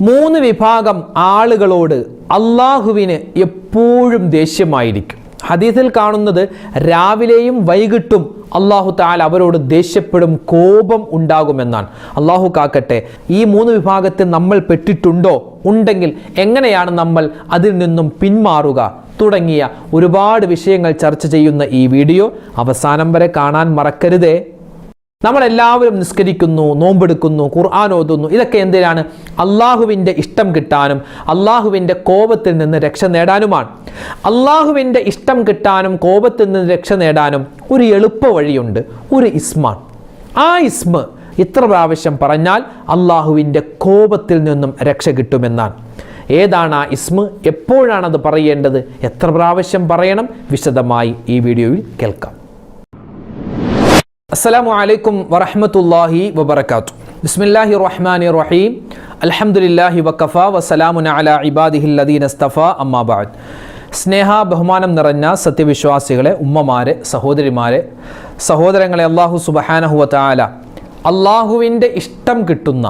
മൂന്ന് വിഭാഗം ആളുകളോട് അള്ളാഹുവിന് എപ്പോഴും ദേഷ്യമായിരിക്കും. ഹദീസിൽ കാണുന്നത് രാവിലെയും വൈകിട്ടും അള്ളാഹു താൽ അവരോട് ദേഷ്യപ്പെടും കോപം ഉണ്ടാകുമെന്നാണ്. അള്ളാഹു കാക്കട്ടെ ഈ മൂന്ന് വിഭാഗത്തിൽ നമ്മൾ പെട്ടിട്ടുണ്ടോ? ഉണ്ടെങ്കിൽ എങ്ങനെയാണ് നമ്മൾ അതിൽ നിന്നും പിന്മാറുക? തുടങ്ങിയ ഒരുപാട് വിഷയങ്ങൾ ചർച്ച ചെയ്യുന്ന ഈ വീഡിയോ അവസാനം വരെ കാണാൻ മറക്കരുതേ. നമ്മളെല്ലാവരും നിസ്കരിക്കുന്നു നോമ്പെടുക്കുന്നു ഖുർആൻ ഓതുന്നു. ഇതൊക്കെ എന്തിനാണ്? അള്ളാഹുവിന്റെ ഇഷ്ടം കിട്ടാനും അള്ളാഹുവിന്റെ കോപത്തിൽ നിന്ന് രക്ഷ നേടാനുമാണ്. അള്ളാഹുവിന്റെ ഇഷ്ടം കിട്ടാനും കോപത്തിൽ നിന്ന് രക്ഷ നേടാനും ഒരു എളുപ്പ വഴിയുണ്ട്. ഒരു ഇസ്മാൻ. ആ ഇസ്മ ഇത്ര പ്രാവശ്യം പറഞ്ഞാൽ അള്ളാഹുവിന്റെ കോപത്തിൽ നിന്നും രക്ഷ കിട്ടുമെന്നാണ്. ഏതാണ് ആ ഇസ്മ? എപ്പോഴാണത് പറയേണ്ടത്? എത്ര പ്രാവശ്യം പറയണം? വിശദമായി ഈ വീഡിയോയിൽ കേൾക്കാം. അസ്സലാമു അലൈക്കും വറഹ്മത്തുള്ളാഹി വബർക്കാത്തു ബിസ്മില്ലാഹി റഹ്മാനി റഹീം അലഹമുല്ലാഹി വക്കഫ വസലാമുന അല ഇബാദിഹിൽ അസ്തഫ അമ്മാബാദ് അമ്മാ സ്നേഹ ബഹുമാനം നിറഞ്ഞ സത്യവിശ്വാസികളെ ഉമ്മമാരെ സഹോദരിമാരെ സഹോദരങ്ങളെ അള്ളാഹു സുബഹാനഹുവ താല അള്ളാഹുവിന്റെ ഇഷ്ടം കിട്ടുന്ന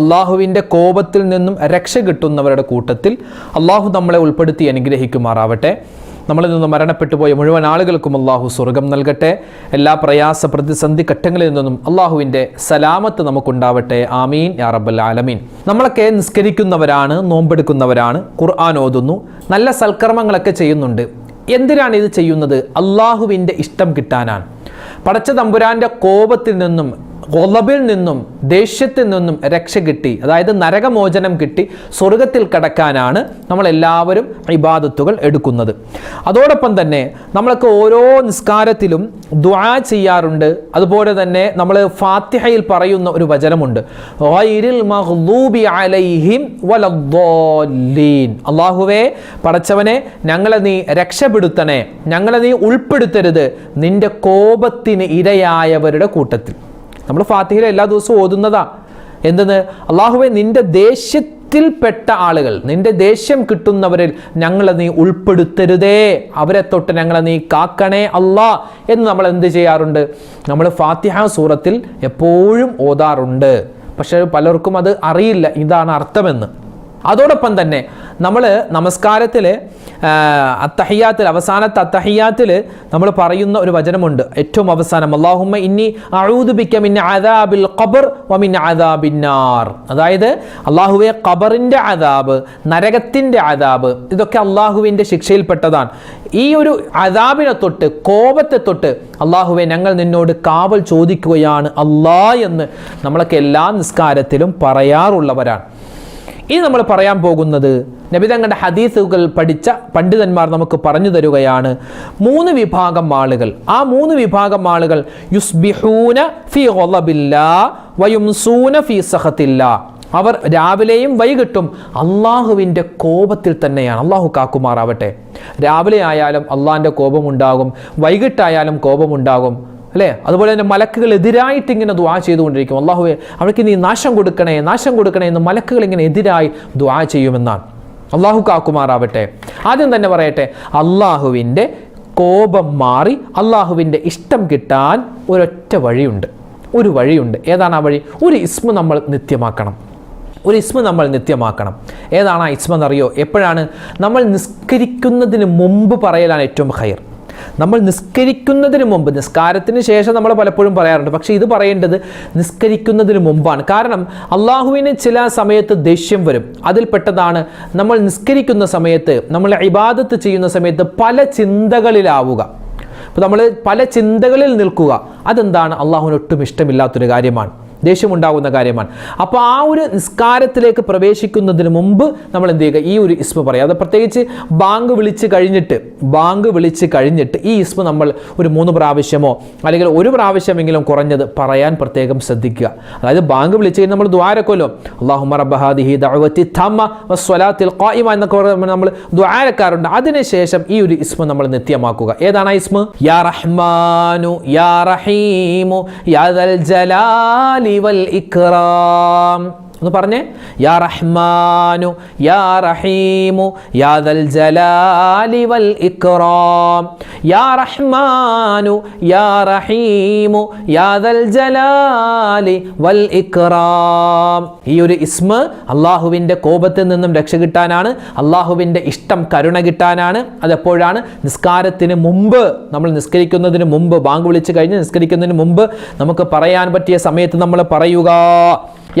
അള്ളാഹുവിന്റെ കോപത്തിൽ നിന്നും രക്ഷ കിട്ടുന്നവരുടെ കൂട്ടത്തിൽ അള്ളാഹു നമ്മളെ ഉൾപ്പെടുത്തി അനുഗ്രഹിക്കുമാറാവട്ടെ. നമ്മളിൽ നിന്ന് മരണപ്പെട്ടു പോയ മുഴുവൻ ആളുകൾക്കും അള്ളാഹു സ്വർഗം നൽകട്ടെ. എല്ലാ പ്രയാസ പ്രതിസന്ധി ഘട്ടങ്ങളിൽ നിന്നും അള്ളാഹുവിന്റെ സലാമത്ത് നമുക്കുണ്ടാവട്ടെ. ആമീൻ. യാ റബ്ബൽ ആലമീൻ. നമ്മളൊക്കെ നിസ്കരിക്കുന്നവരാണ് നോമ്പെടുക്കുന്നവരാണ്. ഖുർആൻ ഓതുന്നു. നല്ല സൽക്കർമ്മങ്ങളൊക്കെ ചെയ്യുന്നുണ്ട്. എന്തിനാണ് ഇത് ചെയ്യുന്നത്? അള്ളാഹുവിന്റെ ഇഷ്ടം കിട്ടാനാണ്. പടച്ച തമ്പുരാന്റെ കോപത്തിൽ നിന്നും കൊലബിൽ നിന്നും ദേഷ്യത്തിൽ നിന്നും രക്ഷ കിട്ടി അതായത് നരകമോചനം കിട്ടി സ്വർഗത്തിൽ കടക്കാനാണ് നമ്മൾ എല്ലാവരും ഇബാദത്തുകൾ എടുക്കുന്നത്. അതോടൊപ്പം തന്നെ നമ്മൾക്ക് ഓരോ നിസ്കാരത്തിലും ദ്വാ ചെയ്യാറുണ്ട്. അതുപോലെ തന്നെ നമ്മൾ ഫാത്തിഹയിൽ പറയുന്ന ഒരു വചനമുണ്ട്. അള്ളാഹുവേ പടച്ചവനെ ഞങ്ങളെ നീ രക്ഷപ്പെടുത്തണേ. ഞങ്ങളെ നീ ഉൾപ്പെടുത്തരുത്. നിന്റെ കോപത്തിന് ഇരയായവരുടെ കൂട്ടത്തിൽ. നമ്മൾ ഫാത്തിഹയിൽ എല്ലാ ദിവസവും ഓതുന്നതാ. എന്തെന്ന്? അള്ളാഹുവെ നിന്റെ ദേഷ്യത്തിൽപ്പെട്ട ആളുകൾ നിന്റെ ദേഷ്യം കിട്ടുന്നവരിൽ ഞങ്ങളെ നീ ഉൾപ്പെടുത്തരുതേ. അവരെ തൊട്ട് ഞങ്ങളെ നീ കാക്കണേ അല്ലാ എന്ന് നമ്മൾ എന്ത് ചെയ്യാറുണ്ട്? നമ്മൾ ഫാത്തിഹ സൂറത്തിൽ എപ്പോഴും ഓതാറുണ്ട്. പക്ഷേ പലർക്കും അത് അറിയില്ല. ഇതാണ് അർത്ഥമെന്ന്. അതോടൊപ്പം തന്നെ നമ്മൾ നമസ്കാരത്തിൽ അത്തഹിയാത്തിൽ അവസാനത്തെ അത്തഹിയാത്തിൽ നമ്മൾ പറയുന്ന ഒരു വചനമുണ്ട്. ഏറ്റവും അവസാനം അള്ളാഹുമ്മ ഇനി അഴൂതുബിക്ക മിന്ന അദാബിൽ ഖബർ വമിൻ അദാബിന്നാർ അതായത് അള്ളാഹുവെ ഖബറിന്റെ അദാബ് നരകത്തിന്റെ അദാബ് ഇതൊക്കെ അള്ളാഹുവിന്റെ ശിക്ഷയിൽപ്പെട്ടതാണ്. ഈ ഒരു അദാബിനെ തൊട്ട് കോപത്തെ തൊട്ട് അള്ളാഹുവെ ഞങ്ങൾ നിന്നോട് കാവൽ ചോദിക്കുകയാണ് അള്ളാ എന്ന് നമ്മളൊക്കെ എല്ലാ നിസ്കാരത്തിലും പറയാറുള്ളവരാണ്. ഇനി നമ്മൾ പറയാൻ പോകുന്നത് നബിതങ്ങളുടെ ഹദീസുകൾ പഠിച്ച പണ്ഡിതന്മാർ നമുക്ക് പറഞ്ഞു തരുകയാണ്. മൂന്ന് വിഭാഗം ആളുകൾ. ആ മൂന്ന് വിഭാഗം ആളുകൾ യുസ്ബിഹൂന ഫി വയുംസൂന ഫി സഹത്തില്ല അവർ രാവിലെയും വൈകിട്ടും അള്ളാഹുവിന്റെ കോപത്തിൽ തന്നെയാണ്. അള്ളാഹു കാക്കുമാറാവട്ടെ. രാവിലെ ആയാലും അള്ളാഹിന്റെ കോപമുണ്ടാകും. വൈകിട്ടായാലും കോപമുണ്ടാകും. അല്ലേ? അതുപോലെ തന്നെ മലക്കുകൾ എതിരായിട്ട് ഇങ്ങനെ ദ്വാ ചെയ്തുകൊണ്ടിരിക്കും. അള്ളാഹുവെ അവർക്ക് നീ നാശം കൊടുക്കണേ നാശം കൊടുക്കണേ എന്ന് മലക്കുകൾ ഇങ്ങനെ എതിരായി ദ്വാ ചെയ്യുമെന്നാണ്. അള്ളാഹു കാക്കുമാറാവട്ടെ. ആദ്യം തന്നെ പറയട്ടെ അള്ളാഹുവിന്റെ കോപം മാറി അള്ളാഹുവിന്റെ ഇഷ്ടം കിട്ടാൻ ഒരൊറ്റ വഴിയുണ്ട്. ഒരു വഴിയുണ്ട്. ഏതാണ് ആ വഴി? ഒരു ഇസ്മ നമ്മൾ നിത്യമാക്കണം. ഒരു ഇസ്മ നമ്മൾ നിത്യമാക്കണം. ഏതാണ് ആ ഇസ്മ എന്നറിയോ എപ്പോഴാണ്? നമ്മൾ നിസ്കരിക്കുന്നതിന് മുമ്പ് പറയലാണ് ഏറ്റവും ഹയർ നമ്മൾ നിസ്കരിക്കുന്നതിന് മുമ്പ് നിസ്കാരത്തിന് ശേഷം നമ്മൾ പലപ്പോഴും പറയാറുണ്ട്. പക്ഷേ ഇത് പറയേണ്ടത് നിസ്കരിക്കുന്നതിന് മുമ്പാണ്. കാരണം അള്ളാഹുവിന് ചില സമയത്ത് ദേഷ്യം വരും. അതിൽ പെട്ടതാണ് നമ്മൾ നിസ്കരിക്കുന്ന സമയത്ത് നമ്മൾ ഇബാദത്ത് ചെയ്യുന്ന സമയത്ത് പല ചിന്തകളിലാവുക. അപ്പോൾ നമ്മൾ പല ചിന്തകളിൽ നിൽക്കുക. അതെന്താണ്? അള്ളാഹുവിന് ഒട്ടും ഇഷ്ടമില്ലാത്തൊരു കാര്യമാണ്. ദേഷ്യമുണ്ടാകുന്ന കാര്യമാണ്. അപ്പോൾ ആ ഒരു നിസ്കാരത്തിലേക്ക് പ്രവേശിക്കുന്നതിന് മുമ്പ് നമ്മൾ എന്ത് ചെയ്യുക? ഈ ഒരു ഇസ്മ പറയുക. അത് പ്രത്യേകിച്ച് ബാങ്ക് വിളിച്ച് കഴിഞ്ഞിട്ട് ബാങ്ക് വിളിച്ച് കഴിഞ്ഞിട്ട് ഈ ഇസ്മ നമ്മൾ ഒരു മൂന്ന് പ്രാവശ്യമോ അല്ലെങ്കിൽ ഒരു പ്രാവശ്യമെങ്കിലും കുറഞ്ഞത് പറയാൻ പ്രത്യേകം ശ്രദ്ധിക്കുക. അതായത് ബാങ്ക് വിളിച്ച് കഴിഞ്ഞാൽ നമ്മൾ ദ്വാരക്കൊല്ലോ. അള്ളാഹുമ ഖായിമ എന്നൊക്കെ നമ്മൾ ദ്വാരക്കാറുണ്ട് അതിനുശേഷം ഈ ഒരു ഇസ്മ നമ്മൾ നിത്യമാക്കുക. ഏതാണ് ആ ഇസ്മ? യാ റഹ്മാനു യാ റഹീമു യാ ദൽ ജലാലി വൽ ഇക്റാം ഒന്ന് പറഞ്ഞേ. യാ റഹ്മാനു യാ റഹീമു യാ ദൽ ജലാലി വൽ ഇക്റാം. യാ റഹ്മാനു യാ റഹീമു യാ ദൽ ജലാലി വൽ ഇക്റാം. ഈ ഒരു ഇസ്മ അള്ളാഹുവിന്റെ കോപത്തിൽ നിന്നും രക്ഷ കിട്ടാനാണ് അള്ളാഹുവിന്റെ ഇഷ്ടം കരുണ കിട്ടാനാണ്. അതെപ്പോഴാണ്? നിസ്കാരത്തിന് മുമ്പ്. നമ്മൾ നിസ്കരിക്കുന്നതിന് മുമ്പ്. ബാങ്ക് വിളിച്ച് കഴിഞ്ഞ് നിസ്കരിക്കുന്നതിന് മുമ്പ് നമുക്ക് പറയാൻ പറ്റിയ സമയത്ത് നമ്മൾ പറയുക.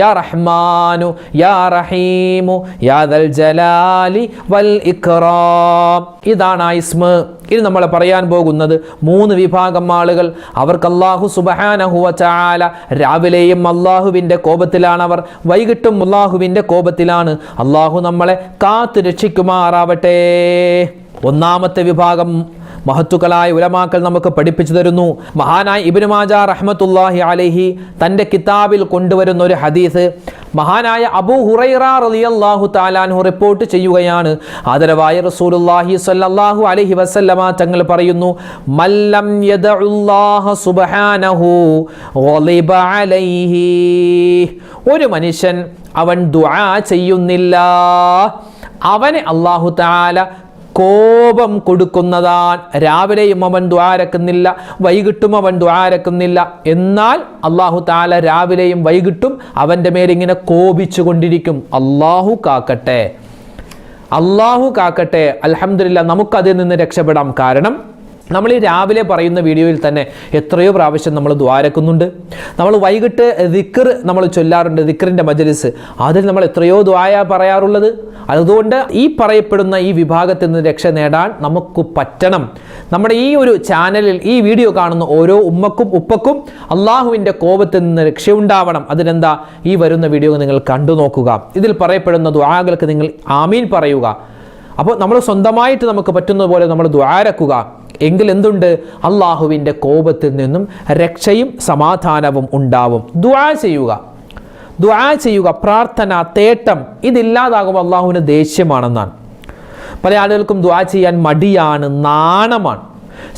റഹ്മാനു യാ റഹീമു യാ ദൽ ജലാലി വൽ ഇക്റാം ഇതാണ് ആ ഇസ്മ. ഇനി നമ്മൾ പറയാൻ പോകുന്നത് മൂന്ന് വിഭാഗം ആളുകൾ. അവർക്ക് അള്ളാഹു സുബഹാനഹുവ ചാല രാവിലെയും അള്ളാഹുവിന്റെ കോപത്തിലാണ് അവർ. വൈകിട്ടും അള്ളാഹുവിന്റെ കോപത്തിലാണ്. അള്ളാഹു നമ്മളെ കാത്തു രക്ഷിക്കുമാറാവട്ടെ. ഒന്നാമത്തെ വിഭാഗം മഹത്തുക്കളായ ഉലമാക്കൾ നമുക്ക് പഠിപ്പിച്ചു തരുന്നു. മഹാനായ ഇബിനു മാജ റഹ്മത്തുല്ലാഹി അലഹി തന്റെ കിതാബിൽ കൊണ്ടുവരുന്ന ഒരു ഹദീസ്. മഹാനായ അബു ഹുറൈറ താലാൻഹു റിപ്പോർട്ട് ചെയ്യുകയാണ്. ആദരവായ റസൂലുള്ളാഹി സ്വല്ലല്ലാഹു അലൈഹി വസല്ലമ തങ്ങൾ പറയുന്നു മല്ലം യദഉല്ലാഹ സുബ്ഹാനഹു അലൈഹി. ഒരു മനുഷ്യൻ അവൻ ദുആ ചെയ്യുന്നില്ല. അവനെ അള്ളാഹു തആല കോപം കൊടുക്കുന്നതാൻ രാവിലെയും അവൻ ദ്വാരക്കുന്നില്ല വൈകിട്ടും അവൻ ദ്വാരക്കുന്നില്ല എന്നാൽ അള്ളാഹു താല രാവിലെയും വൈകിട്ടും അവന്റെ മേലിങ്ങനെ കോപിച്ചു കൊണ്ടിരിക്കും. അള്ളാഹു കാക്കട്ടെ. അള്ളാഹു കാക്കട്ടെ. അലഹമില്ല നമുക്കതിൽ നിന്ന് രക്ഷപ്പെടാം. കാരണം നമ്മൾ ഈ രാവിലെ പറയുന്ന വീഡിയോയിൽ തന്നെ എത്രയോ പ്രാവശ്യം നമ്മൾ ദ്വാരക്കുന്നുണ്ട്. നമ്മൾ വൈകിട്ട് ദിക്കർ നമ്മൾ ചൊല്ലാറുണ്ട് ദിക്കറിന്റെ മജലിസ്. അതിൽ നമ്മൾ എത്രയോ ദ്വായ പറയാറുള്ളത്. അതുകൊണ്ട് ഈ പറയപ്പെടുന്ന ഈ വിഭാഗത്തിൽ നിന്ന് രക്ഷ നേടാൻ നമുക്ക് പറ്റണം. നമ്മുടെ ഈ ഒരു ചാനലിൽ ഈ വീഡിയോ കാണുന്ന ഓരോ ഉമ്മക്കും ഉപ്പക്കും അള്ളാഹുവിന്റെ കോപത്തിൽ നിന്ന് രക്ഷയുണ്ടാവണം. അതിനെന്താ? ഈ വരുന്ന വീഡിയോ നിങ്ങൾ കണ്ടു നോക്കുക. ഇതിൽ പറയപ്പെടുന്ന ദ്വാകൾക്ക് നിങ്ങൾ ആമീൻ പറയുക. അപ്പോൾ നമ്മൾ സ്വന്തമായിട്ട് നമുക്ക് പറ്റുന്ന പോലെ നമ്മൾ ദ്വാരക്കുക. എങ്കിൽ എന്തുണ്ട്? അള്ളാഹുവിന്റെ കോപത്തിൽ നിന്നും രക്ഷയും സമാധാനവും ഉണ്ടാവും. ദ്വാ ചെയ്യുക. ദ്വാ ചെയ്യുക പ്രാർത്ഥന തേട്ടം ഇതില്ലാതാകും അള്ളാഹുവിന് ദേഷ്യമാണെന്നാണ്. പല ആളുകൾക്കും ദ്വാ ചെയ്യാൻ മടിയാണ് നാണമാണ്.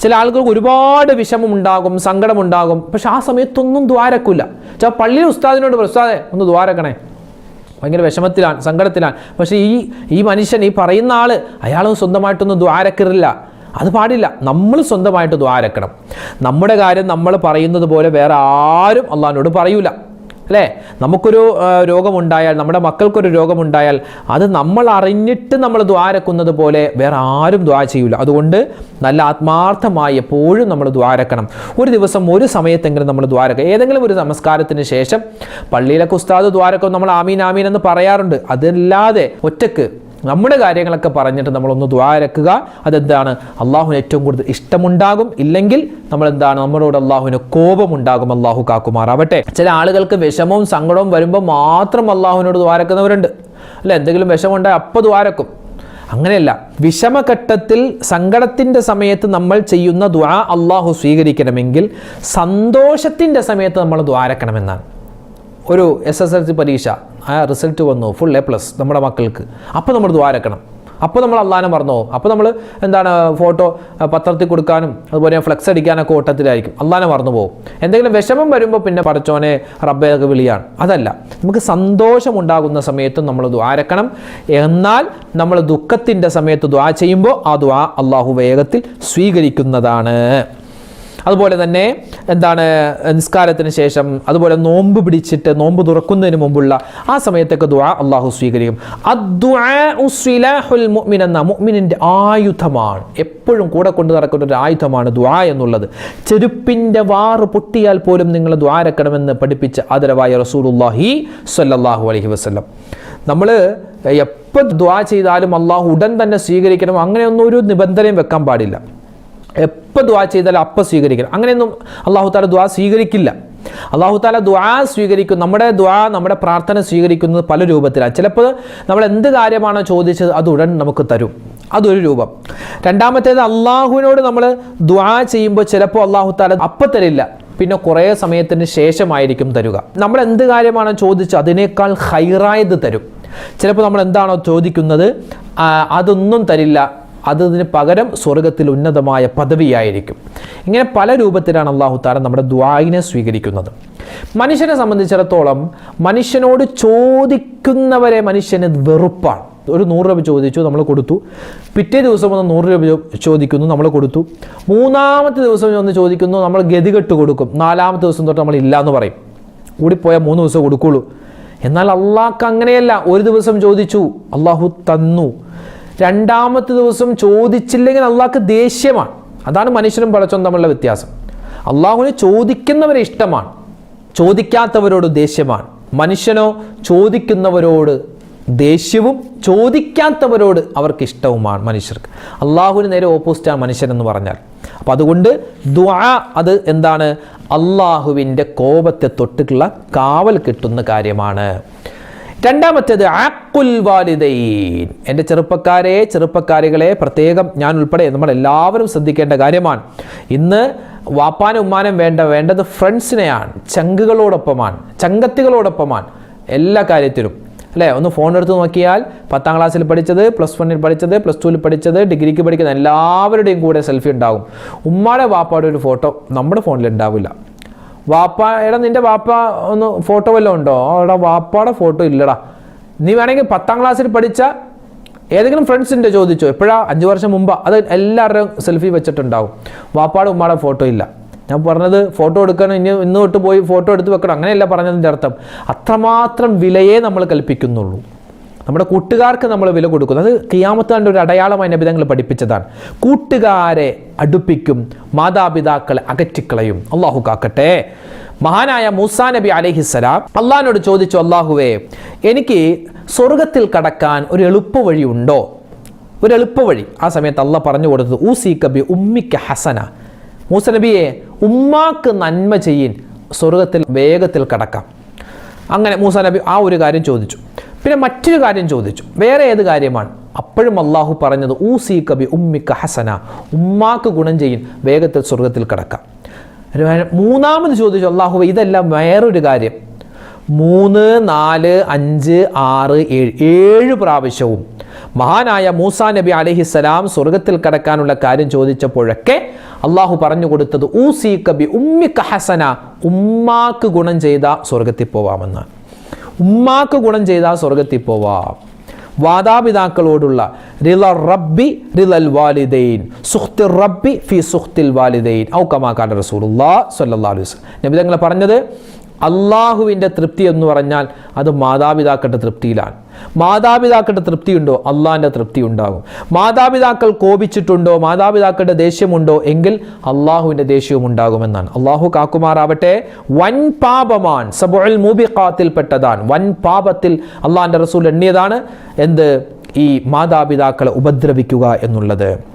ചില ആളുകൾക്ക് ഒരുപാട് വിഷമം ഉണ്ടാകും സങ്കടമുണ്ടാകും. പക്ഷെ ആ സമയത്തൊന്നും ദ്വാരക്കില്ല ചില പള്ളിയിൽ ഉസ്താദിനോട് ഉസ്താദെ ഒന്ന് ദ്വാരക്കണേ ഭയങ്കര വിഷമത്തിലാണ് സങ്കടത്തിലാണ്. പക്ഷേ ഈ ഈ മനുഷ്യൻ ഈ പറയുന്ന ആൾ അയാൾ സ്വന്തമായിട്ടൊന്നും ദ്വാരക്കറില്ല അത് പാടില്ല. നമ്മൾ സ്വന്തമായിട്ട് ദ്വാരക്കണം നമ്മുടെ കാര്യം നമ്മൾ പറയുന്നത് പോലെ വേറെ ആരും അള്ളാഹിനോട് പറയൂല. അല്ലേ? നമുക്കൊരു രോഗമുണ്ടായാൽ നമ്മുടെ മക്കൾക്കൊരു രോഗമുണ്ടായാൽ അത് നമ്മൾ അറിഞ്ഞിട്ട് നമ്മൾ ദ്വാരക്കുന്നത് പോലെ വേറെ ആരും ദ്വാ ചെയ്യൂല. അതുകൊണ്ട് നല്ല ആത്മാർത്ഥമായി എപ്പോഴും നമ്മൾ ദ്വാരക്കണം ഒരു ദിവസം ഒരു സമയത്തെങ്കിലും നമ്മൾ ദ്വാരക്കുക ഏതെങ്കിലും ഒരു നമസ്കാരത്തിന് ശേഷം പള്ളിയിലൊക്കെ ഉസ്താദ് ദ്വാരക്കും നമ്മൾ ആമീൻ ആമീൻ എന്ന് പറയാറുണ്ട്. അതല്ലാതെ ഒറ്റയ്ക്ക് നമ്മുടെ കാര്യങ്ങളൊക്കെ പറഞ്ഞിട്ട് നമ്മളൊന്ന് ദ്വാരക്കുക അതെന്താണ്? അള്ളാഹുവിന് ഏറ്റവും കൂടുതൽ ഇഷ്ടമുണ്ടാകും. ഇല്ലെങ്കിൽ നമ്മൾ എന്താണ് നമ്മളോട് അള്ളാഹുവിന് കോപമുണ്ടാകും. അള്ളാഹു കാക്കുമാറാവട്ടെ. ചില ആളുകൾക്ക് വിഷമവും സങ്കടവും വരുമ്പോൾ മാത്രം അള്ളാഹുവിനോട് ദ്വാരക്കുന്നവരുണ്ട് അല്ല? എന്തെങ്കിലും വിഷമുണ്ടായി അപ്പോൾ ദ്വാരക്കും അങ്ങനെയല്ല. വിഷമഘട്ടത്തിൽ സങ്കടത്തിന്റെ സമയത്ത് നമ്മൾ ചെയ്യുന്ന ദ്വാ അള്ളാഹു സ്വീകരിക്കണമെങ്കിൽ സന്തോഷത്തിന്റെ സമയത്ത് നമ്മൾ ദ്വാരക്കണമെന്നാണ് ഒരു എസ് എസ് എൽ സി പരീക്ഷ. ആ റിസൾട്ട് വന്നു ഫുൾ എ പ്ലസ് നമ്മുടെ മക്കൾക്ക്. അപ്പോൾ നമ്മൾ ദ്വാരക്കണം. അപ്പോൾ നമ്മൾ അള്ളാനെ മറന്നു അപ്പോൾ നമ്മൾ എന്താണ് ഫോട്ടോ പത്രത്തിൽ കൊടുക്കാനും അതുപോലെ ഫ്ലെക്സ് അടിക്കാനൊക്കെ ഓട്ടത്തിലായിരിക്കും. അള്ളാനെ മറന്നു പോകും എന്തെങ്കിലും വിഷമം വരുമ്പോൾ പിന്നെ പടച്ചോനെ റബ്ബയൊക്കെ വിളിയാണ്. അതല്ല നമുക്ക് സന്തോഷമുണ്ടാകുന്ന സമയത്തും നമ്മൾ ദ്വാരക്കണം. എന്നാൽ നമ്മൾ ദുഃഖത്തിന്റെ സമയത്ത് ദ്വാ ചെയ്യുമ്പോൾ ആ ദ്വാ അള്ളാഹു വേഗത്തിൽ സ്വീകരിക്കുന്നതാണ്. അതുപോലെ തന്നെ എന്താണ് നിസ്കാരത്തിന് ശേഷം അതുപോലെ നോമ്പ് പിടിച്ചിട്ട് നോമ്പ് തുറക്കുന്നതിന് മുമ്പുള്ള ആ സമയത്തൊക്കെ ദുആ അള്ളാഹു സ്വീകരിക്കും. മുഅ്മിനിന്റെ ആയുധമാണ്. എപ്പോഴും കൂടെ കൊണ്ട് നടക്കുന്ന ഒരു ആയുധമാണ് ദുആ എന്നുള്ളത്. ചെരുപ്പിന്റെ വാറ് പൊട്ടിയാൽ പോലും നിങ്ങൾ ദ്വാരക്കണമെന്ന് പഠിപ്പിച്ച ആദരവായ റസൂലുള്ളാഹി സ്വല്ലല്ലാഹു അലൈഹി വസല്ലം. നമ്മൾ എപ്പോൾ ദ്വാ ചെയ്താലും അള്ളാഹു ഉടൻ തന്നെ സ്വീകരിക്കണം. അങ്ങനെയൊന്നും ഒരു നിബന്ധനയും വെക്കാൻ പാടില്ല. എപ്പോൾ ദ്വാ ചെയ്താലും അപ്പം സ്വീകരിക്കണം. അങ്ങനെയൊന്നും അള്ളാഹു താല ദ്വാ സ്വീകരിക്കില്ല. അള്ളാഹു താല ദ്വാ സ്വീകരിക്കും. നമ്മുടെ ദ്വാ നമ്മുടെ പ്രാർത്ഥന സ്വീകരിക്കുന്നത് പല രൂപത്തിലാണ് ചിലപ്പോൾ നമ്മൾ എന്ത് കാര്യമാണോ ചോദിച്ചത് അത് ഉടൻ നമുക്ക് തരും. അതൊരു രൂപം. രണ്ടാമത്തേത് അള്ളാഹുവിനോട് നമ്മൾ ദ്വാ ചെയ്യുമ്പോൾ ചിലപ്പോൾ അള്ളാഹു താല അപ്പം തരില്ല. പിന്നെ കുറേ സമയത്തിന് ശേഷമായിരിക്കും തരുക. നമ്മൾ എന്ത് കാര്യമാണോ ചോദിച്ചത് അതിനേക്കാൾ ഹൈറായത് തരും. ചിലപ്പോൾ നമ്മൾ എന്താണോ ചോദിക്കുന്നത് അതൊന്നും തരില്ല. അതിന് പകരം സ്വർഗത്തിൽ ഉന്നതമായ പദവിയായിരിക്കും. ഇങ്ങനെ പല രൂപത്തിലാണ് അള്ളാഹു താല നമ്മുടെ ദ്വായിനെ സ്വീകരിക്കുന്നത്. മനുഷ്യനെ സംബന്ധിച്ചിടത്തോളം മനുഷ്യനോട് ചോദിക്കുന്നവരെ മനുഷ്യന് വെറുപ്പാണ്. ഒരു നൂറ് രൂപ ചോദിച്ചു നമ്മൾ കൊടുത്തു. പിറ്റേ ദിവസം ഒന്ന് നൂറ് രൂപ ചോദിക്കുന്നു നമ്മൾ കൊടുത്തു. മൂന്നാമത്തെ ദിവസം ഒന്ന് ചോദിക്കുന്നു നമ്മൾ ഗതികെട്ട് കൊടുക്കും. നാലാമത്തെ ദിവസം തൊട്ട് നമ്മൾ ഇല്ല എന്ന് പറയും. കൂടിപ്പോയാൽ മൂന്ന് ദിവസം കൊടുക്കുള്ളൂ. എന്നാൽ അള്ളാഹ്ക്ക് അങ്ങനെയല്ല. ഒരു ദിവസം ചോദിച്ചു അള്ളാഹു തന്നു. രണ്ടാമത്തെ ദിവസം ചോദിച്ചില്ലെങ്കിൽ അള്ളാഹ്ക്ക് ദേഷ്യമാണ്. അതാണ് മനുഷ്യനും പടച്ചും തമ്മിലുള്ള വ്യത്യാസം. അള്ളാഹുവിന് ചോദിക്കുന്നവരെ ഇഷ്ടമാണ്. ചോദിക്കാത്തവരോട് ദേഷ്യമാണ്. മനുഷ്യനോ ചോദിക്കുന്നവരോട് ദേഷ്യവും ചോദിക്കാത്തവരോട് അവർക്ക് ഇഷ്ടവുമാണ് മനുഷ്യർക്ക്. അള്ളാഹുവിന് നേരെ ഓപ്പോസിറ്റാണ് മനുഷ്യൻ എന്ന് പറഞ്ഞാൽ. അപ്പം അതുകൊണ്ട് ദ്വാ അത് എന്താണ്? അള്ളാഹുവിന്റെ കോപത്തെ തൊട്ടിട്ടുള്ള കാവൽ കിട്ടുന്ന കാര്യമാണ്. രണ്ടാമത്തേത് ആക്കുൽ വാലിദൈൻ. എന്റെ ചെറുപ്പക്കാരെ ചെറുപ്പക്കാരികളെ പ്രത്യേകം ഞാൻ ഉൾപ്പെടെ നമ്മളെല്ലാവരും ശ്രദ്ധിക്കേണ്ട കാര്യമാണ്. ഇന്ന് വാപ്പാനും ഉമ്മാനും വേണ്ട വേണ്ടത് ഫ്രണ്ട്സിനെയാണ് ചങ്കുകളോടൊപ്പമാണ് ചങ്കത്തികളോടൊപ്പമാണ് എല്ലാ കാര്യത്തിലും. അല്ലേ? ഒന്ന് ഫോൺ എടുത്ത് നോക്കിയാൽ പത്താം ക്ലാസ്സിൽ പഠിച്ചത് പ്ലസ് വണ്ണിൽ പഠിച്ചത് പ്ലസ് ടുവിൽ പഠിച്ചത് ഡിഗ്രിക്ക് പഠിക്കുന്ന എല്ലാവരുടെയും കൂടെ സെൽഫി ഉണ്ടാകും. ഉമ്മാടെ വാപ്പാടെ ഒരു ഫോട്ടോ നമ്മുടെ ഫോണിൽ ഉണ്ടാവില്ല. വാപ്പ എടാ നിന്റെ വാപ്പ ഒന്ന് ഫോട്ടോ വല്ലതും ഉണ്ടോ? എടാ വാപ്പയുടെ ഫോട്ടോ ഇല്ലടാ. നീ വേണമെങ്കിൽ പത്താം ക്ലാസ്സിൽ പഠിച്ച ഏതെങ്കിലും ഫ്രണ്ട്സിന്റെ ചോദിച്ചോ. എപ്പോഴാ? അഞ്ച് വർഷം മുമ്പ്. അത് എല്ലാവരുടെയും സെൽഫി വെച്ചിട്ടുണ്ടാവും. വാപ്പാടെ ഉമ്മാടെ ഫോട്ടോ ഇല്ല. ഞാൻ പറഞ്ഞത് ഫോട്ടോ എടുക്കണം ഇനി ഇന്ന് തൊട്ട് പോയി ഫോട്ടോ എടുത്ത് വെക്കണം. അങ്ങനെയല്ല പറഞ്ഞതിന്റെ അർത്ഥം. അത്രമാത്രം വിലയെ നമ്മൾ കൽപ്പിക്കുന്നുള്ളൂ. നമ്മുടെ കൂട്ടുകാർക്ക് നമ്മൾ വില കൊടുക്കുന്നു. അത് കിയാമത്താണ്ട് ഒരു അടയാളമായി നബിതങ്ങൾ പഠിപ്പിച്ചതാണ്. കൂട്ടുകാരെ അടുപ്പിക്കും മാതാപിതാക്കളെ അകറ്റിക്കളയും. അള്ളാഹു കാക്കട്ടെ. മഹാനായ മൂസാ നബി അലഹിസ്സലാം അള്ളാഹിനോട് ചോദിച്ചു അള്ളാഹുവേ എനിക്ക് സ്വർഗത്തിൽ കടക്കാൻ ഒരു എളുപ്പവഴി ഉണ്ടോ? ഒരു എളുപ്പവഴി ആ സമയത്ത് അള്ള പറഞ്ഞു കൊടുത്തത് ഊസി കബി ഉമ്മിക്ക ഹസന. മൂസ നബിയെ ഉമ്മാക്ക് നന്മ ചെയ്യൻ സ്വർഗത്തിൽ വേഗത്തിൽ കടക്കാം. അങ്ങനെ മൂസ നബി ആ ഒരു കാര്യം ചോദിച്ചു. പിന്നെ മറ്റൊരു കാര്യം ചോദിച്ചു. വേറെ ഏത് കാര്യമാണ്? അപ്പോഴും അള്ളാഹു പറഞ്ഞത് ഊ സി കബി ഉമ്മിക്ക ഹസന. ഉമ്മാക്ക് ഗുണം ചെയ്യും വേഗത്തിൽ സ്വർഗത്തിൽ കടക്കാം. മൂന്നാമത് ചോദിച്ചു അള്ളാഹു ഇതെല്ലാം വേറൊരു കാര്യം. മൂന്ന് നാല് അഞ്ച് ആറ് ഏഴ് ഏഴ് പ്രാവശ്യവും മഹാനായ മൂസാ നബി അലഹിസ്സലാം സ്വർഗത്തിൽ കടക്കാനുള്ള കാര്യം ചോദിച്ചപ്പോഴൊക്കെ അള്ളാഹു പറഞ്ഞു കൊടുത്തത് ഊ സി കബി ഉമ്മിക്ക ഹസന. ഉമ്മാക്ക് ഗുണം ചെയ്ത സ്വർഗത്തിൽ പോവാമെന്ന് ഉമ്മാക്ക് ഗുണം ചെയ്താൽ സ്വർഗത്തിൽ പോവാം. മാതാപിതാക്കളോടുള്ള റില റബ്ബി റിലൽ വാലിദൈൻ. സുഖ്തി റബ്ബി ഫി സുഖ്തിൽ വാലിദൈൻ. ഔ കമാക്കാട് റസൂലുല്ലാ സല്ലല്ലാഹു അലൈഹി വസല്ലം. നബി തങ്ങൾ പറഞ്ഞത് അള്ളാഹുവിന്റെ തൃപ്തി എന്ന് പറഞ്ഞാൽ അത് മാതാപിതാക്കളുടെ തൃപ്തിയിലാണ്. മാതാപിതാക്കളുടെ തൃപ്തിയുണ്ടോ? അള്ളാഹിന്റെ തൃപ്തി ഉണ്ടാകും മാതാപിതാക്കൾ കോപിച്ചിട്ടുണ്ടോ? മാതാപിതാക്കളുടെ ദേഷ്യമുണ്ടോ? എങ്കിൽ അള്ളാഹുവിന്റെ ദേഷ്യവും ഉണ്ടാകുമെന്നാണ്. അള്ളാഹു കാക്കുമാറാവട്ടെ. വൻ പാപമാണ് സബുൽ മൂബിഖാത്തിൽപ്പെട്ടതാണ്. വൻ പാപത്തിൽ അള്ളാഹിന്റെ റസൂൽ എണ്ണിയതാണ്. എന്ത്? ഈ മാതാപിതാക്കളെ ഉപദ്രവിക്കുക എന്നുള്ളത്.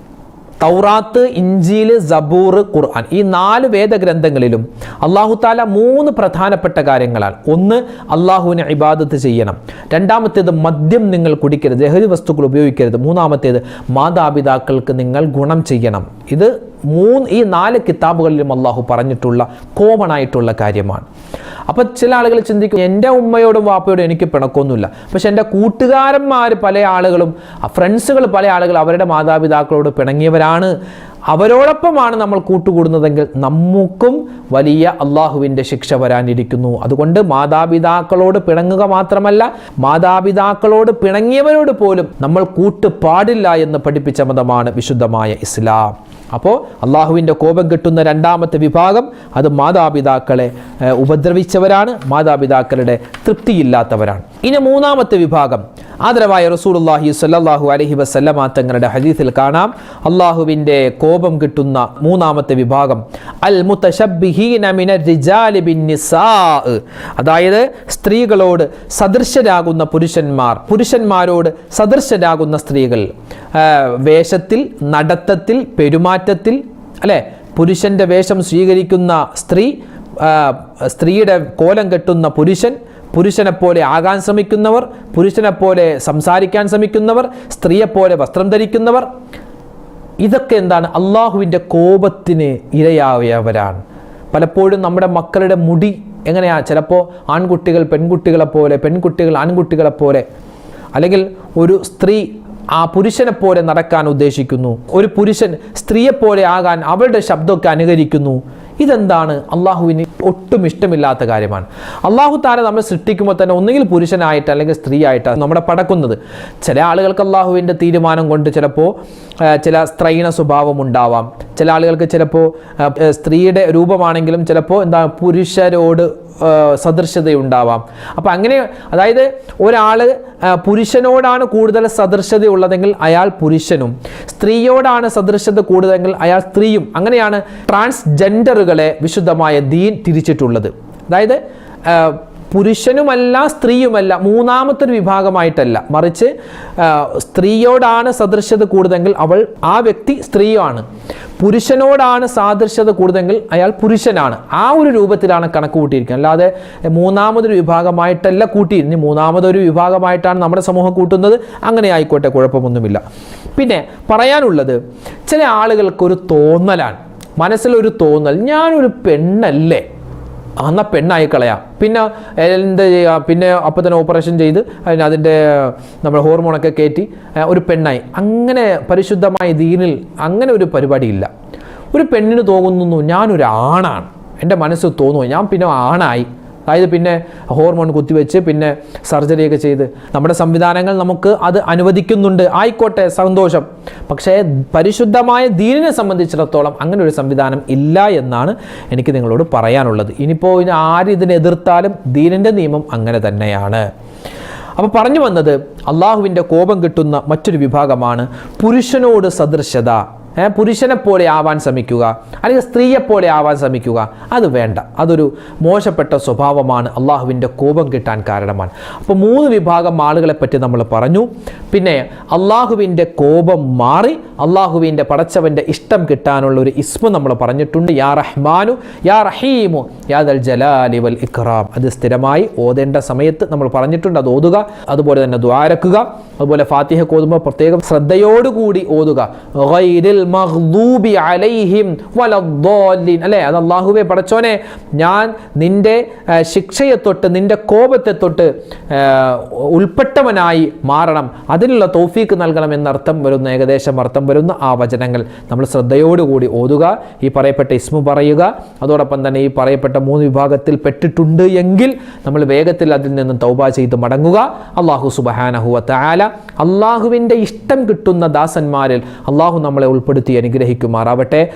തൗറാത്ത് ഇഞ്ചീൽ സബൂർ ഖുർആൻ ഈ നാല് വേദഗ്രന്ഥങ്ങളിലും അള്ളാഹു താല മൂന്ന് പ്രധാനപ്പെട്ട കാര്യങ്ങളാണ്. ഒന്ന് അള്ളാഹുവിനെ ഇബാദത്ത് ചെയ്യണം. രണ്ടാമത്തേത് മദ്യം നിങ്ങൾ കുടിക്കരുത് ലഹരി വസ്തുക്കൾ ഉപയോഗിക്കരുത്. മൂന്നാമത്തേത് മാതാപിതാക്കൾക്ക് നിങ്ങൾ ഗുണം ചെയ്യണം. ഇത് മൂന്ന് ഈ നാല് കിതാബുകളിലും അള്ളാഹു പറഞ്ഞിട്ടുള്ള കോമൺ ആയിട്ടുള്ള കാര്യമാണ്. അപ്പോൾ ചില ആളുകൾ ചിന്തിക്കും എന്റെ ഉമ്മയോടും വാപ്പയോടും എനിക്ക് പിണക്കൊന്നുമില്ല പക്ഷെ എന്റെ കൂട്ടുകാരന്മാർ പല ആളുകളും ഫ്രണ്ട്സുകൾ പല ആളുകൾ അവരുടെ മാതാപിതാക്കളോട് പിണങ്ങിയവരാണ്. അവരോടൊപ്പമാണ് നമ്മൾ കൂട്ടുകൂടുന്നതെങ്കിൽ നമുക്കും വലിയ അള്ളാഹുവിന്റെ ശിക്ഷ വരാനിരിക്കുന്നു. അതുകൊണ്ട് മാതാപിതാക്കളോട് പിണങ്ങുക മാത്രമല്ല മാതാപിതാക്കളോട് പിണങ്ങിയവരോട് പോലും നമ്മൾ കൂട്ട് പാടില്ല എന്ന് പഠിപ്പിച്ച മതമാണ് വിശുദ്ധമായ ഇസ്ലാം. അപ്പോൾ അള്ളാഹുവിന്റെ കോപം കിട്ടുന്ന രണ്ടാമത്തെ വിഭാഗം അത് മാതാപിതാക്കളെ ഉപദ്രവിച്ചവരാണ് മാതാപിതാക്കളുടെ തൃപ്തിയില്ലാത്തവരാണ്. ഇനി മൂന്നാമത്തെ വിഭാഗം ആദരവായ റസൂലുള്ളാഹി സല്ലാഹു അലഹി വസല്ലമ തങ്ങളുടെ ഹദീസിൽ കാണാം. അള്ളാഹുവിന്റെ കോപം കിട്ടുന്ന മൂന്നാമത്തെ വിഭാഗം. അൽ അതായത് സ്ത്രീകളോട് സദൃശരാകുന്ന പുരുഷന്മാർ പുരുഷന്മാരോട് സദൃശരാകുന്ന സ്ത്രീകൾ. വേഷത്തിൽ നടത്തത്തിൽ പെരുമാറ്റത്തിൽ അല്ലെ? പുരുഷന്റെ വേഷം സ്വീകരിക്കുന്ന സ്ത്രീ സ്ത്രീയുടെ കോലം കെട്ടുന്ന പുരുഷൻ പുരുഷനെപ്പോലെ ആകാൻ ശ്രമിക്കുന്നവർ പുരുഷനെപ്പോലെ സംസാരിക്കാൻ ശ്രമിക്കുന്നവർ സ്ത്രീയെപ്പോലെ വസ്ത്രം ധരിക്കുന്നവർ ഇതൊക്കെ എന്താണ്? അള്ളാഹുവിന്റെ കോപത്തിന് ഇരയായവരാണ്. പലപ്പോഴും നമ്മുടെ മക്കളുടെ മുടി എങ്ങനെയാ? ചിലപ്പോൾ ആൺകുട്ടികൾ പെൺകുട്ടികളെ പോലെ പെൺകുട്ടികൾ ആൺകുട്ടികളെ പോലെ. അല്ലെങ്കിൽ ഒരു സ്ത്രീ ആ പുരുഷനെ പോലെ നടക്കാൻ ഉദ്ദേശിക്കുന്നു. ഒരു പുരുഷൻ സ്ത്രീയെപ്പോലെ ആകാൻ അവളുടെ ശബ്ദമൊക്കെ അനുകരിക്കുന്നു. ഇതെന്താണ്? അള്ളാഹുവിന് ഒട്ടും ഇഷ്ടമില്ലാത്ത കാര്യമാണ്. അള്ളാഹു താര നമ്മൾ സൃഷ്ടിക്കുമ്പോൾ തന്നെ ഒന്നുകിൽ പുരുഷനായിട്ട് അല്ലെങ്കിൽ സ്ത്രീ ആയിട്ടാണ് നമ്മുടെ പടക്കുന്നത്. ചില ആളുകൾക്ക് അള്ളാഹുവിന്റെ തീരുമാനം കൊണ്ട് ചിലപ്പോൾ ചില സ്ത്രൈണ സ്വഭാവം ഉണ്ടാവാം. ചില ആളുകൾക്ക് ചിലപ്പോൾ സ്ത്രീയുടെ രൂപമാണെങ്കിലും ചിലപ്പോൾ എന്താ പുരുഷരോട് സദൃശതയുണ്ടാവാം അപ്പം അങ്ങനെ അതായത് ഒരാൾ പുരുഷനോടാണ് കൂടുതൽ സദൃശത ഉള്ളതെങ്കിൽ അയാൾ പുരുഷനും. സ്ത്രീയോടാണ് സദൃശത കൂടുതലെങ്കിൽ അയാൾ സ്ത്രീയും. അങ്ങനെയാണ് ട്രാൻസ്ജെൻഡറുകളെ വിശുദ്ധമായ ദീൻ തിരിച്ചിട്ടുള്ളത്. അതായത് പുരുഷനുമല്ല സ്ത്രീയുമല്ല മൂന്നാമത്തെ ഒരു വിഭാഗമായിട്ടല്ല. മറിച്ച് സ്ത്രീയോടാണ് സദൃശ്യത കൂടുതലെങ്കിൽ അവൾ ആ വ്യക്തി സ്ത്രീയാണ് പുരുഷനോടാണ് സാദൃശ്യത കൂടുതലെങ്കിൽ അയാൾ പുരുഷനാണ്. ആ ഒരു രൂപത്തിലാണ് കണക്ക് കൂട്ടിയിരിക്കുന്നത്. അല്ലാതെ മൂന്നാമതൊരു വിഭാഗമായിട്ടല്ല കൂട്ടിയിരുന്നു മൂന്നാമതൊരു വിഭാഗമായിട്ടാണ് നമ്മുടെ സമൂഹം കൂട്ടുന്നത്. അങ്ങനെ ആയിക്കോട്ടെ കുഴപ്പമൊന്നുമില്ല. പിന്നെ പറയാനുള്ളത് ചില ആളുകൾക്കൊരു തോന്നലാണ്. മനസ്സിലൊരു തോന്നൽ ഞാനൊരു പെണ്ണല്ലേ? എന്നാൽ പെണ്ണായി കളയാം. പിന്നെ എന്ത് ചെയ്യുക പിന്നെ അപ്പോൾ തന്നെ ഓപ്പറേഷൻ ചെയ്ത് അതിന് അതിന്റെ നമ്മൾ ഹോർമോണൊക്കെ കയറ്റി ഒരു പെണ്ണായി. അങ്ങനെ പരിശുദ്ധമായ ദീനിൽ അങ്ങനെ ഒരു പരിപാടിയില്ല. ഒരു പെണ്ണിന് തോന്നുന്നു ഞാനൊരു ആണാണ് എന്റെ മനസ്സ് തോന്നുന്നു ഞാൻ പിന്നെ ആണായി. അതായത് പിന്നെ ഹോർമോൺ കുത്തിവെച്ച് പിന്നെ സർജറിയൊക്കെ ചെയ്ത്. നമ്മുടെ സംവിധാനങ്ങൾ നമുക്ക് അത് അനുവദിക്കുന്നുണ്ട്. ആയിക്കോട്ടെ സന്തോഷം. പക്ഷേ പരിശുദ്ധമായ ദീനിനെ സംബന്ധിച്ചിടത്തോളം അങ്ങനെ ഒരു സംവിധാനം ഇല്ല എന്നാണ് എനിക്ക് നിങ്ങളോട് പറയാനുള്ളത്. ഇനിയിപ്പോൾ ഇനി ആര് ഇതിനെ എതിർത്താലും ദീനിന്റെ നിയമം അങ്ങനെ തന്നെയാണ്. അപ്പോൾ പറഞ്ഞു വന്നത് അള്ളാഹുവിന്റെ കോപം കിട്ടുന്ന മറ്റൊരു വിഭാഗമാണ് പുരുഷനോട് സദൃശത പുരുഷനെ പോലെ ആവാൻ ശ്രമിക്കുക അല്ലെങ്കിൽ സ്ത്രീയെ പോലെ ആവാൻ ശ്രമിക്കുക അത് വേണ്ട. അതൊരു മോശപ്പെട്ട സ്വഭാവമാണ്. അള്ളാഹുവിന്റെ കോപം കിട്ടാൻ കാരണമാണ്. അപ്പോൾ മൂന്ന് വിഭാഗം ആളുകളെ പറ്റി നമ്മൾ പറഞ്ഞു. പിന്നെ അള്ളാഹുവിന്റെ കോപം മാറി അള്ളാഹുവിന്റെ പടച്ചവന്റെ ഇഷ്ടം കിട്ടാനുള്ള ഒരു ഇസ്മു നമ്മൾ പറഞ്ഞിട്ടുണ്ട്. യാ റഹ്മാനു യാ റഹീമു യാദൽ ജലാലി വൽ ഇക്റാം അത് സ്ഥിരമായി ഓതേണ്ട സമയത്ത് നമ്മൾ പറഞ്ഞിട്ടുണ്ട്. അത് ഓതുക അതുപോലെ തന്നെ ദ്വാരക്കുക അതുപോലെ ഫാത്തിഹ ഓതുമ്പോൾ പ്രത്യേകം ശ്രദ്ധയോടുകൂടി ഓതുക. ഗൈരിൽ വലദ്ദാലിൻ. അല്ലേ? അള്ളാഹുവെ പടച്ചോനെ ഞാൻ നിന്റെ ശിക്ഷയെ തൊട്ട് നിന്റെ കോപത്തെ തൊട്ട് ഉൾപ്പെട്ടവനായി മാറണം. അതിനുള്ള തോഫീക്ക് നൽകണം എന്നർത്ഥം വരുന്ന ഏകദേശം അർത്ഥം വരുന്ന ആ വചനങ്ങൾ. നമ്മൾ ശ്രദ്ധയോടുകൂടി ഓതുക ഈ പറയപ്പെട്ട ഇസ്മു പറയുക. അതോടൊപ്പം തന്നെ ഈ പറയപ്പെട്ട മൂന്ന് വിഭാഗത്തിൽ പെട്ടിട്ടുണ്ട് എങ്കിൽ നമ്മൾ വേഗത്തിൽ അതിൽ നിന്ന് തൗബ ചെയ്ത് മടങ്ങുക. അള്ളാഹു സുബഹാനഹുവ താല അള്ളാഹുവിന്റെ ഇഷ്ടം കിട്ടുന്ന ദാസന്മാരിൽ അള്ളാഹു നമ്മളെ ഉൾപ്പെടുത്തി. അനുഗ്രഹിക്കുമാറാവട്ടെ.